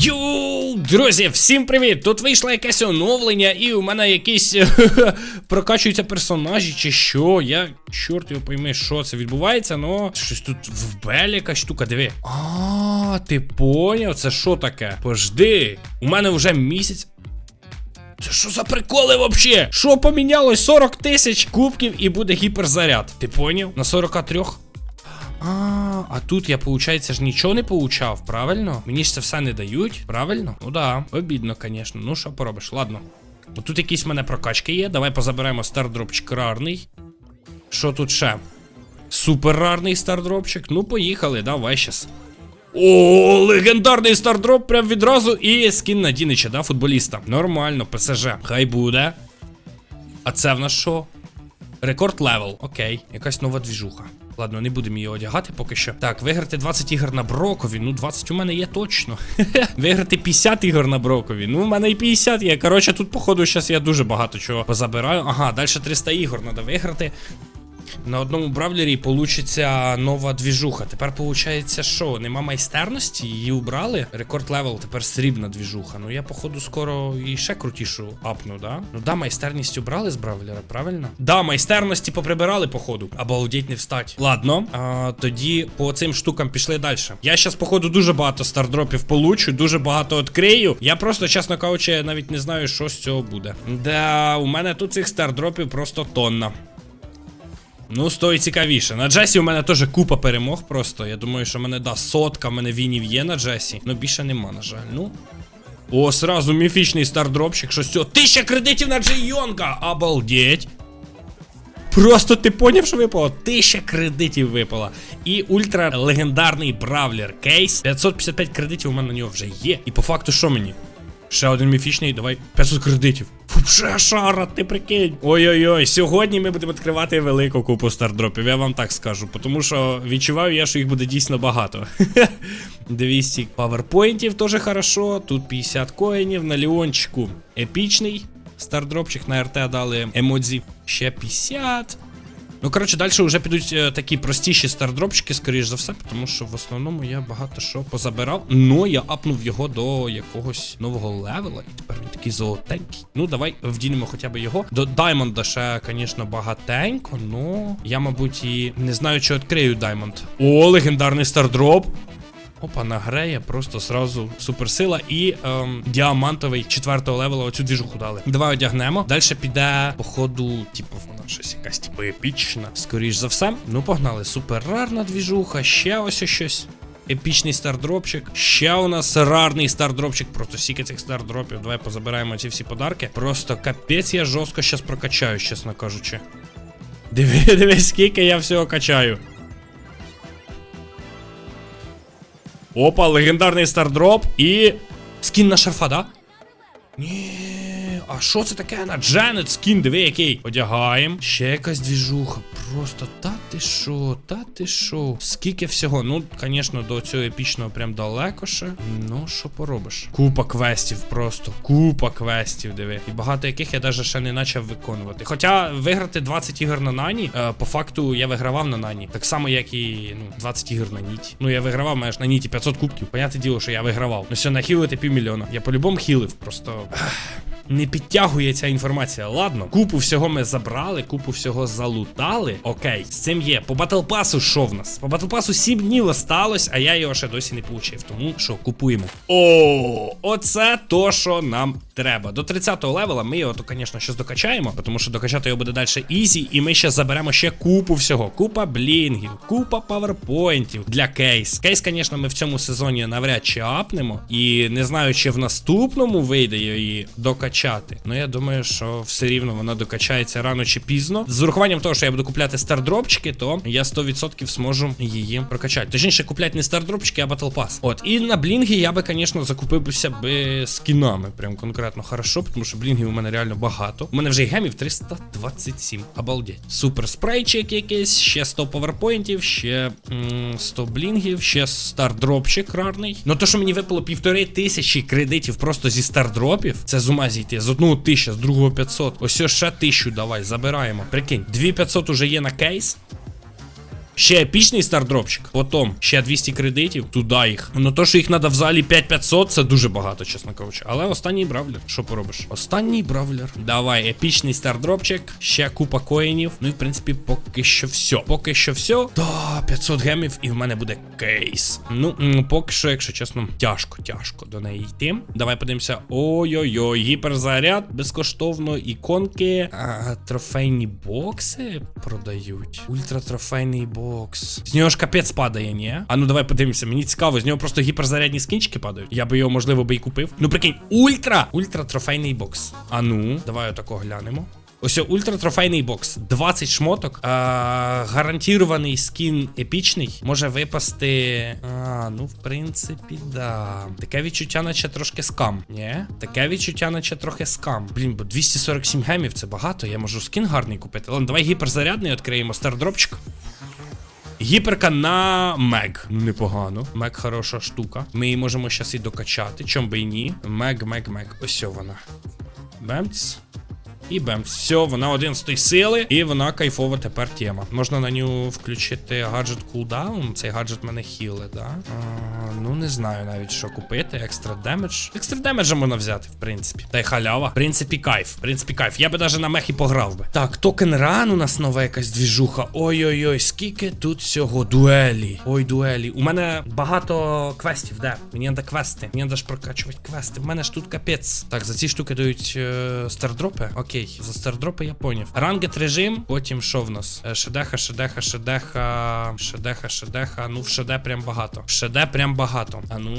Йоу, друзі, всім привіт! Тут вийшло якесь оновлення, і у мене якісь прокачуються персонажі, чи що. Я чорт його пойми, що це відбувається, но щось тут в Белі якась штука, диви. А, ти поняв? Це що таке? Пожди, у мене вже місяць. Це що за приколи вообще? Що помінялось? 40 тисяч кубків і буде гіперзаряд. Ти поняв? На 43? А, а тут я, виходить, ж нічого не получав, правильно? Мені ж це все не дають, правильно? Ну да, обідно, звісно. Ну що поробиш, ладно. Тут якісь в мене прокачки є. Давай позаберемо стардропчик рарний. Що тут ще? Супер рарний стардропчик. Ну, поїхали, давай щас. О, легендарний стардроп прям відразу і скін на Дінича, да, футболіста. Нормально, ПСЖ. Хай буде. А це в нас що? Рекорд левел. Окей, якась нова двіжуха. Ладно, не будемо її одягати поки що. Так, виграти 20 ігор на Брокові. Ну, 20 у мене є точно. виграти 50 ігор на Брокові. Ну, у мене і 50 є. Коротше, тут, походу, зараз я дуже багато чого позабираю. Ага, далі 300 ігор треба виграти. На одному бравлері получиться нова двіжуха. Тепер получається, що нема майстерності, її убрали. Рекорд левел, тепер срібна двіжуха. Ну я, походу, скоро і ще крутішу апну, да? Ну да, майстерність убрали з бравлера, правильно? Да, майстерності поприбирали, походу. Обалдеть не встать. Ладно, а, тоді по цим штукам пішли далі. Я щас, походу, дуже багато стардропів получу, дуже багато відкрию. Я просто, чесно кажучи, навіть не знаю, що з цього буде. Да, у мене тут цих стардропів просто тонна. Ну, стоїть цікавіше. На Джесі у мене теж купа перемог просто. Я думаю, що мене да, сотка, в мене вінів є на Джесі. Ну більше нема, на жаль. Ну. О, сразу міфічний стардропчик. Що цього? Тисяча кредитів на Джей! Обалдеть! Просто ти поняв, що випало? Тисяча кредитів випало. І ультра легендарний бравлер кейс. 555 кредитів у мене на нього вже є. І по факту, що мені? Ще один міфічний, давай 500 кредитів. Фу, шара, ти прикинь. Ой-ой-ой, сьогодні ми будемо відкривати велику купу стардропів, я вам так скажу. Тому що відчуваю я, що їх буде дійсно багато. 200 паверпоінтів теж хорошо. Тут 50 коїнів на Леончику. Епічний. Стардропчик на РТ дали емодзі. Ще 50. Ну, коротше, далі вже підуть е, такі простіші стардропчики, скоріш за все, тому що в основному я багато що позабирав. Ну, я апнув його до якогось нового левела, і тепер такий золотенький. Ну, давай вдінемо хоча б його. До Даймонда ще, звісно, багатенько, ну я, мабуть, і не знаю, чи відкрию Даймонд. О, легендарний стардроп. Опа, нагреє, просто сразу суперсила і ем, діамантовий четвертого левела оцю двіжуху дали. Давай одягнемо. Далі піде, походу, типу, вона щось якась типу епічна. Скоріш за все. Ну, погнали. Супер рарна двіжуха, ще ось щось. Епічний стардропчик. Ще у нас рарний стардропчик. Просто стільки цих стардропів. Давай позабираємо ці всі подарки. Просто капець я жорстко щас прокачаю, чесно кажучи. Диви, диви, скільки я всього качаю. Опа, легендарний стардроп і. Скін на шарфа, да? Ні, а що це таке на Джанет скін? Диви, який. Одягаємо. Ще якась двіжуха. Просто та ти що, та ти що. Скільки всього? Ну, звісно, до цього епічного прям далеко ще. Ну, що поробиш? Купа квестів просто. Купа квестів, диви. І багато яких я навіть ще не почав виконувати. Хоча виграти 20 ігор на Нані, е, по факту я вигравав на Нані. Так само, як і ну, 20 ігор на Ніті. Ну, я вигравав, маєш на Ніті 500 кубків. Понятне діло, що я вигравав. Ну все, нахилити півмільйона. Я по-любому хілив, просто. Не підтягує ця інформація. Ладно, купу всього ми забрали, купу всього залутали. Окей, з цим є. По батлпасу що в нас? По батлпасу 7 днів осталось, а я його ще досі не получив. Тому що купуємо. О, оце то, що нам треба. До 30-го левела ми його, то, звісно, щось докачаємо, тому що докачати його буде далі ізі, і ми ще заберемо ще купу всього. Купа блінгів, купа паверпойнтів для кейс. Кейс, звісно, ми в цьому сезоні навряд чи апнемо. І не знаю, чи в наступному вийде її докачати. Ну я думаю, що все рівно вона докачається рано чи пізно. З урахуванням того, що я буду купляти стардропчики, то я 100% зможу її прокачати. Точніше, купляти не стардропчики, а Pass. От, і на блінги я би, звісно, закупився би скінами. Прям конкретно хорошо, тому що блінгів у мене реально багато. У мене вже й гемів 327. Обалдеть. Супер спрейчик якийсь, ще 100 паверпойнтів, ще м 100 блінгів, ще стардропчик рарний. Ну то, що мені випало півтори тисячі кредитів просто зі стардропів, це з ума зійти. З одного 1000, з другого 500. Ось ще 1000 давай, забираємо. Прикинь, 2500 уже є на кейс. Ще епічний стардропчик. Потім ще 200 кредитів. Туди їх. Ну то, що їх треба в залі 5500, це дуже багато, чесно кажучи. Але останній бравлер. Що поробиш? Останній бравлер. Давай, епічний стардропчик. Ще купа коїнів. Ну і в принципі, поки що все. Поки що все. Да, 500 гемів, і в мене буде кейс. Ну, поки що, якщо чесно, тяжко, тяжко до неї йти. Давай подивимося. Ой-ой-ой, гіперзаряд безкоштовно, іконки. А, трофейні бокси продають. Ультратрофейний бокс. З нього ж капець падає, ні? А ну давай подивимося. Мені цікаво, з нього просто гіперзарядні скінчики падають. Я би його, можливо, би і купив. Ну прикинь, ультра! Ультратрофейний бокс. А ну, давай отако глянемо. Ось ультратрофейний бокс. 20 шмоток. А, гарантірований скін епічний. Може випасти. А, ну в принципі, да. Таке відчуття, наче трошки скам. Ні? Таке відчуття, наче трохи скам. Блін, бо 247 гемів це багато. Я можу скін гарний купити. Ладно, давай гіперзарядний відкриємо. Стардропчик. Гіперка на Мег. Ну, непогано. Мег хороша штука. Ми її можемо зараз і докачати. Чом би і ні. Мег, мег, мег. Ось вона. Бемц. І бемц. Все, вона 11 сили, і вона кайфова тепер тема. Можна на нього включити гаджет кулдаун. Цей гаджет мене хіле, да? А, ну не знаю навіть, що купити. Екстра демедж. Екстра демеджа можна взяти, в принципі. Та й халява. В принципі, кайф. В принципі, кайф. Я би навіть на мех і пограв би. Так, токен ран у нас нова якась двіжуха. Ой-ой-ой, скільки тут всього дуелі. Ой, дуелі. У мене багато квестів, де? Мені треба квести. Мені треба прокачувати квести. В мене ж тут капець. Так, за ці штуки дають е, стардропи. Окей, за стардропи я поняв. Рангет режим, потім що в нас? Е, Шедеха, шедеха, шедеха, шедеха, шедеха. Ну, в шеде прям багато. В шеде прям багато. А ну.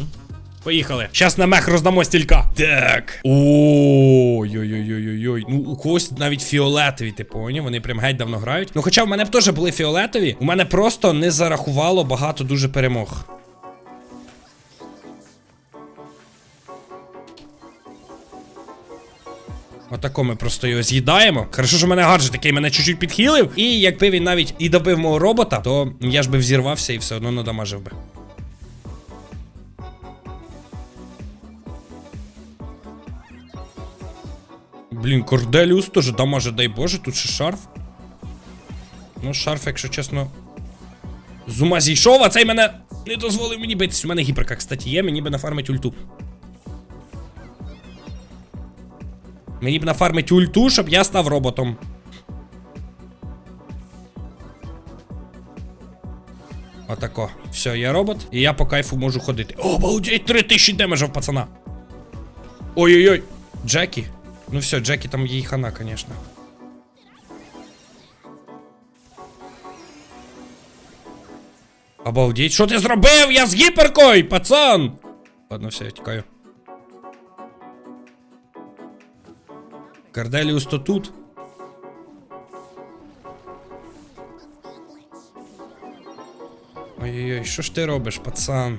Поїхали. Щас на мех роздамо стілька. Так. Ой-ой-ой-ой-ой. Ну, у когось навіть фіолетові, ти поняв? Вони прям геть давно грають. Ну, хоча в мене б теж були фіолетові. У мене просто не зарахувало багато дуже перемог. Отако ми просто його з'їдаємо. Хорошо, що в мене гаджет такий мене чуть-чуть підхилив. І якби він навіть і добив мого робота, то я ж би взірвався і все одно надамажив би. Блін, Корделіус теж дамаже, дай Боже, тут ще шарф. Ну, шарф, якщо чесно. З ума зійшов, а цей мене не дозволив мені битись. У мене гіперка, кстати, є, мені би нафармить ульту. Мені б нафармить ульту, щоб я став роботом. Отако. Все, я робот, і я по кайфу можу ходити. О, обалдеть, 3000 демеджа в пацана. Ой-ой-ой. Джекі. Ну все, Джекі там їй хана, конечно. Обалдеть, що ти зробив? Я з гіперкою, пацан! Ладно, все, я тікаю. Карделіус то тут. Ой-ой-ой, що ж ти робиш, пацан?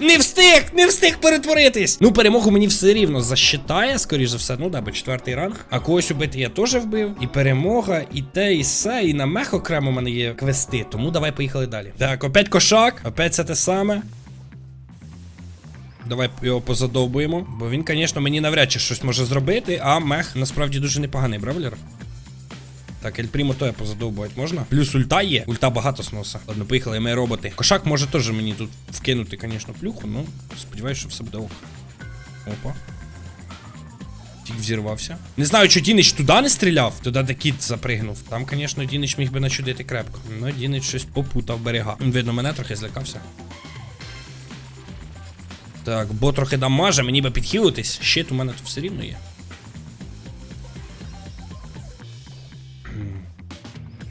Не встиг! Не встиг перетворитись! Ну, перемогу мені все рівно засчитає, скоріш за все, ну да, бо четвертий ранг. А когось убити я теж вбив. І перемога, і те, і все, і на мех окремо в мене є квести. Тому давай поїхали далі. Так, опять кошак, опять це те саме. Давай його позадовбуємо. Бо він, звісно, мені навряд чи щось може зробити, а мех насправді дуже непоганий бравлер. Так, Ель Прімо то я позадовбувати можна. Плюс ульта є. Ульта багато сноса. Ладно, поїхали, ми роботи. Кошак може теж мені тут вкинути, звісно, плюху, ну сподіваюсь, що все буде ок. Опа. Тік взірвався. Не знаю, чи Дінич туди не стріляв, туди де кіт запригнув. Там, звісно, Дінич міг би начудити крепко. Ну, Дінич щось попутав берега. Видно, мене трохи злякався. Так, бо трохи дамаже, мені би підхилитись. Щит у мене тут все рівно є.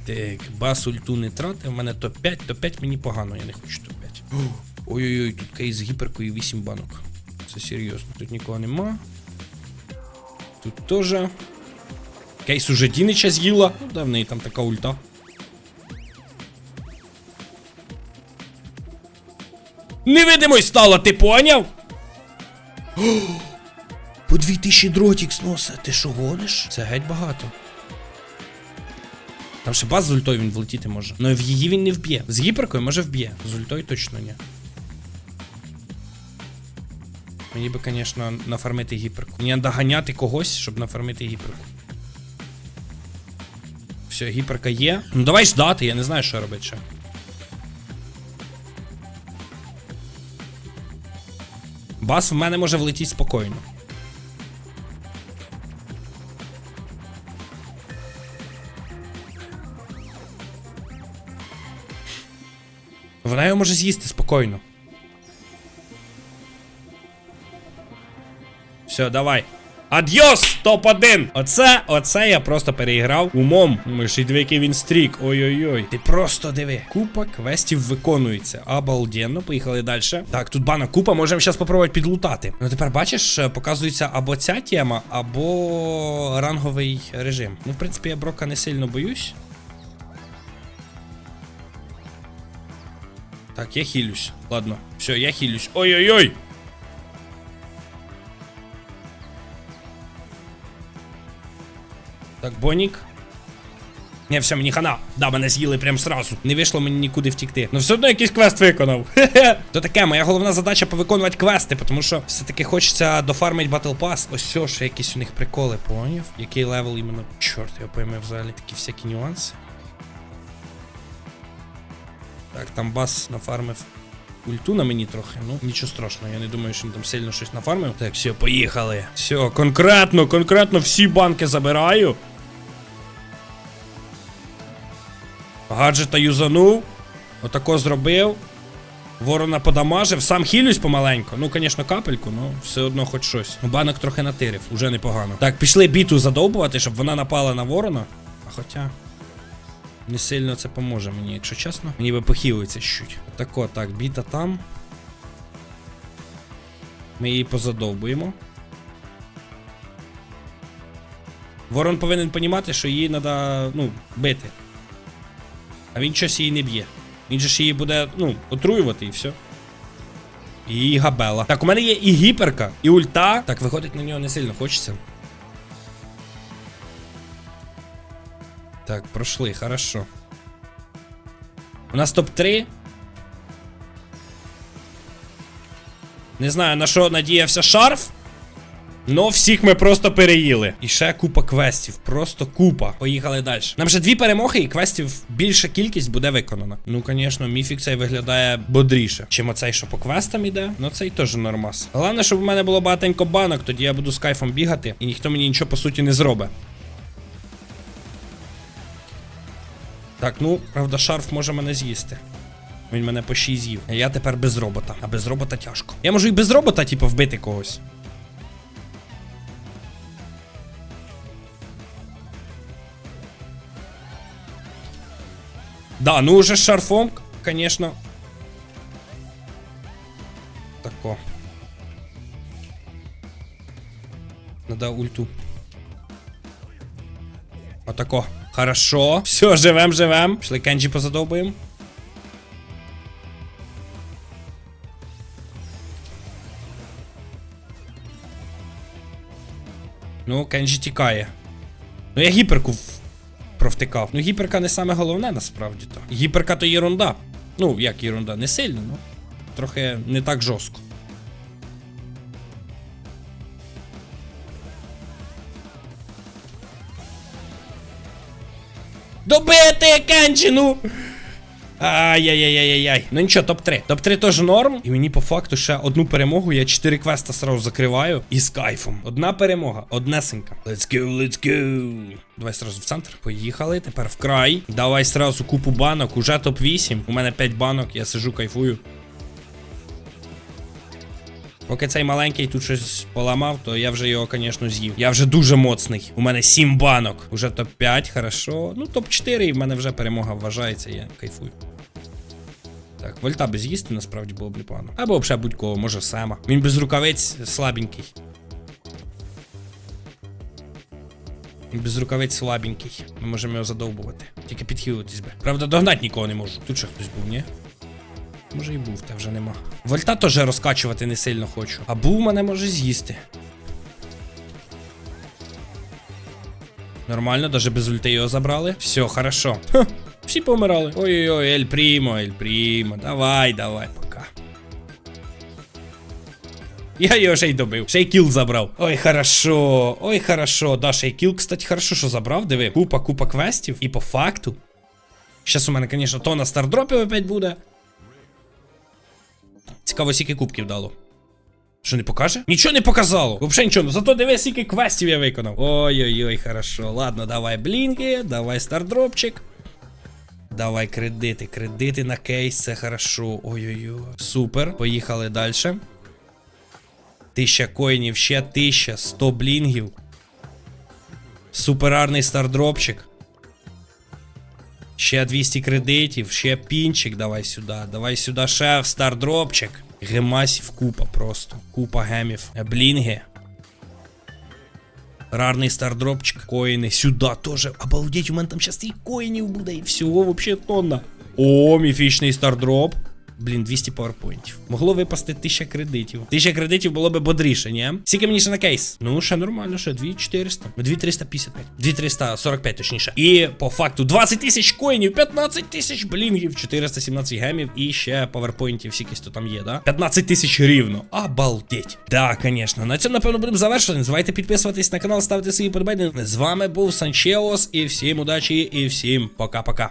Так, бас ульту не трати, в мене топ-5, топ-5 мені погано, я не хочу топ-5. Ой-ой-ой, тут кейс з гіперкою 8 банок. Це серйозно, тут нікого нема. Тут теж. Кейс уже Дінича з'їла. Ну, да, в неї там така ульта. Невидимость стала, ти поняв? По 2000 дротік сноса. Ти що гониш? Це геть багато. Там ще баз з ультою він влетіти може. Ну в її він не вб'є. З гіперкою може вб'є. З ультою точно ні. Мені би, звісно, нафармити гіперку. Мені треба ганяти когось, щоб нафармити гіперку. Все, гіперка є. Ну давай ждати, я не знаю, що робити ще. Бас в мене може влетіти спокійно. Вона його може з'їсти спокійно. Все, давай. Адьос! Топ-1! Оце, оце я просто переіграв умом. Ми ж який він стрік. Ой-ой-ой. Ти просто диви. Купа квестів виконується. Обалденно, поїхали далі. Так, тут бана купа, можемо зараз спробувати підлутати. Ну тепер бачиш, е, показується або ця тема, або ранговий режим. Ну, в принципі, я брока не сильно боюсь. Так, я хілюсь. Ладно, все, я хілюсь. Ой-ой-ой! Так, Бонік. Не, все, мені хана. Да, мене з'їли прям сразу. Не вийшло мені нікуди втікти. Ну все одно якийсь квест виконав. То таке, моя головна задача повиконувати квести, тому що все-таки хочеться дофармити Battle Pass. Ось все, що якісь у них приколи, поняв? Який левел іменно. Чорт, я пойму взагалі такі всякі нюанси. Так, там бас нафармив. Ульту на мені трохи, ну нічого страшного, я не думаю, що він там сильно щось нафармив. Так, все, поїхали. Все, конкретно, конкретно всі банки забираю. Гаджета юзанув. Отако зробив. Ворона подамажив, сам хілюсь помаленько. Ну, звісно, капельку, ну все одно хоч щось. Ну, банок трохи натирив, уже непогано. Так, пішли біту задовбувати, щоб вона напала на ворона. А хоча. Не сильно це поможе мені, якщо чесно. Мені би похилиться щуть. Тако, так, біта там. Ми її позадовбуємо. Ворон повинен понімати, що її треба, ну, бити. А він щось її не б'є. Він же ж її буде, ну, отруювати і все. І габела. Так, у мене є і гіперка, і ульта. Так, виходить на нього не сильно хочеться. Так, пройшли, хорошо. У нас топ-3. Не знаю, на що надіявся шарф. Но всіх ми просто переїли. І ще купа квестів. Просто купа. Поїхали далі. Нам ще дві перемоги, і квестів більша кількість буде виконана. Ну, звісно, міфік цей виглядає бодріше. Чим оцей, що по квестам іде. Ну цей теж нормас. Головне, щоб у мене було багатенько банок, тоді я буду з кайфом бігати, і ніхто мені нічого по суті не зробить. Так, ну, правда, шарф може мене з'їсти. Він мене по 6 з'їв. А я тепер без робота. А без робота тяжко. Я можу і без робота, типу, вбити когось. Да, ну уже с шарфом, конечно. Тако. Надо ульту. Отако. Хорошо. Все, живем, живем. Пішли Кенджі позадовбуємо. Ну, Кенджі тікає. Ну я гіперку провтикав. Ну, гіперка не саме головне насправді то. Гіперка то єрунда. Ну, як єрунда, не сильно, ну. Трохи не так жорстко. Добити Кенджіну! Ай-яй-яй-яй-яй. Ну нічого, топ-3. Топ-3 теж норм. І мені по факту ще одну перемогу. Я 4 квеста сразу закриваю. І з кайфом. Одна перемога, однесенька. Let's go, let's go. Давай сразу в центр. Поїхали. Тепер в край. Давай сразу купу банок. Уже топ-8. У мене 5 банок, я сижу, кайфую. Поки цей маленький тут щось поламав, то я вже його, звісно, з'їв. Я вже дуже моцний. У мене 7 банок. Уже топ-5, хорошо. Ну, топ-4, і в мене вже перемога вважається, я кайфую. Так, вольта би з'їсти насправді було б непогано. Або взагалі будь-кого, може Сема. Він без рукавиць слабенький. Без рукавиць слабенький. Ми можемо його задовбувати. Тільки підхилитись би. Правда, догнати нікого не можу. Тут ще хтось був, ні? Може і був, та вже нема. Вольта теж розкачувати не сильно хочу. А був мене може з'їсти. Нормально, даже без ульти його забрали. Все, хорошо. Ха, всі помирали. Ой-ой-ой, Ель Прімо, Ель Прімо. Давай, давай, пока. Я його ще й добив. Ще й кіл забрав. Ой, хорошо. Ой, хорошо. Да, ще й кіл, кстати, хорошо, що забрав. Диви. Купа, купа квестів. І по факту. Щас у мене, звісно, то на стардропі опять буде. Цікаво, скільки кубків дало. Що не покаже? Нічого не показало. Взагалі нічого. Ну зато диви, скільки квестів я виконав. Ой-ой-ой, хорошо. Ладно, давай блінки, давай стардропчик. Давай кредити, кредити на кейс, це хорошо. Ой-ой-ой. Супер. Поїхали далі. Тисяча коїнів, ще тисяча, 100 блінгів. Суперарний стардропчик. Ще 200 кредитів, ще пінчик давай сюди. Давай сюди ще стардропчик. Гемасів купа просто. Купа гемів. Е, Блінги. Рарний стардропчик. Коїни. Сюди теж. Обалдеть, у мене там зараз і коїнів буде, і всього вообще тонна. О, міфічний стардроп. Блін, 200 пауерпоінтів. Могло випасти 1000 кредитів. 1000 кредитів було би бодріше, ні? Скільки мені ще на кейс? Ну, ще нормально, ще 2400. 2355. 2345, точніше. І по факту 20 тисяч коїнів, 15 тисяч блінгів, 417 гемів і ще паверпоінтів, скількись то там є, да? 15 тисяч рівно. Обалдеть. Да, звісно. На цьому, напевно, будемо завершувати. Не підписуватись на канал, ставити свої подобайки. З вами був Санчеос, і всім удачі, і всім пока-пока.